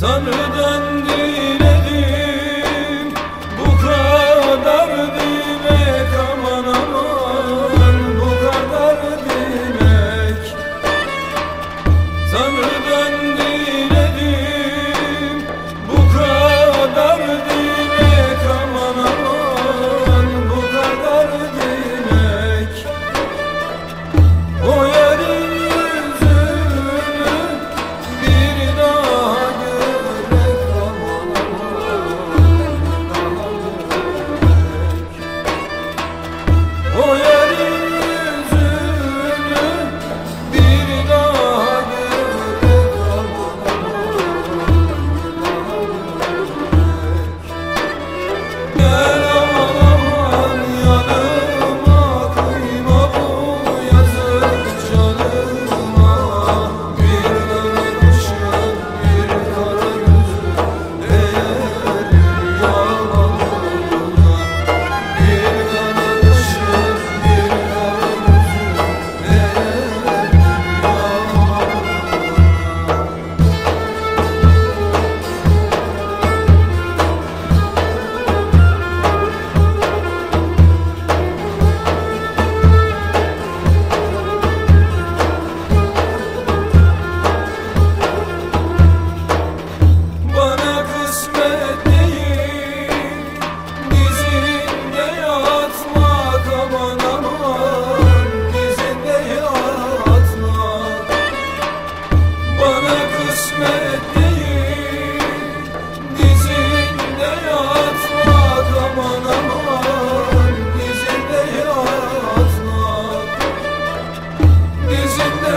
Tanrı'dan diledim bu kadar demek aman aman. Bu kadar demek Tanrı'dan diledim kısmet Dizinde yatmak aman aman. Dizinde yatmak Dizinde